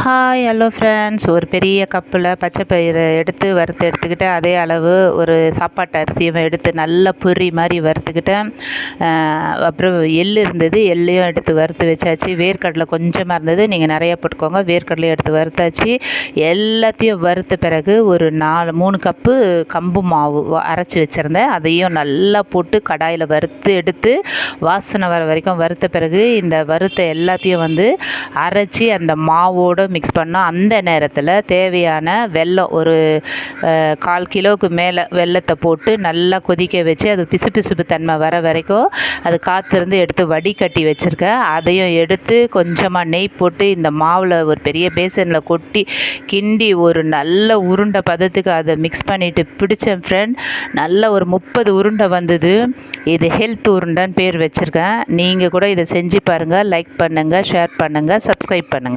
Hi hello friends ஒரு பெரிய கப்பில் பச்சை பயிரை எடுத்து வறுத்து எடுத்துக்கிட்டு அதே அளவு ஒரு சாப்பாட்டு அரிசியும் எடுத்து நல்லா பொரி மாதிரி வறுத்துக்கிட்டேன் அப்புறம் எள் இருந்தது எள்ளையும் எடுத்து வறுத்து வச்சாச்சு. வேர்க்கடலை கொஞ்சமாக இருந்தது நீங்கள் நிறையா போட்டுக்கோங்க. வேர்க்கடலையும் எடுத்து வறுத்தாச்சு. எல்லாத்தையும் வறுத்த பிறகு ஒரு நாலு மூணு கப்பு கம்பு மாவு அரைச்சி வச்சுருந்தேன். அதையும் நல்லா போட்டு கடாயில் வறுத்து எடுத்து வாசனை வர வரைக்கும் வறுத்த பிறகு இந்த வறுத்த எல்லாத்தையும் வந்து அரைச்சி அந்த மாவோட மிக்ஸ் பண்ணோம் அந்த நேரத்தில் தேவையான வெல்லம் ஒரு கால் கிலோவுக்கு மேலே வெல்லத்தை போட்டு நல்லா கொதிக்க வச்சு அது பிசு பிசுப்பு தன்மை வர வரைக்கும் அது காத்திருந்து எடுத்து வடிகட்டி வச்சுருக்கேன். அதையும் எடுத்து கொஞ்சமாக நெய் போட்டு இந்த மாவில் ஒரு பெரிய பேசனில் கொட்டி கிண்டி ஒரு நல்ல உருண்டை பதத்துக்கு அதை மிக்ஸ் பண்ணிவிட்டு பிடிச்சேன் ஃப்ரெண்ட் நல்ல ஒரு முப்பது உருண்டை வந்தது. இது ஹெல்த் உருண்டைன்னு பேர் வச்சுருக்கேன். நீங்கள் கூட இதை செஞ்சு பாருங்கள் லைக் பண்ணுங்கள் ஷேர் பண்ணுங்கள் சப்ஸ்கிரைப் பண்ணுங்கள்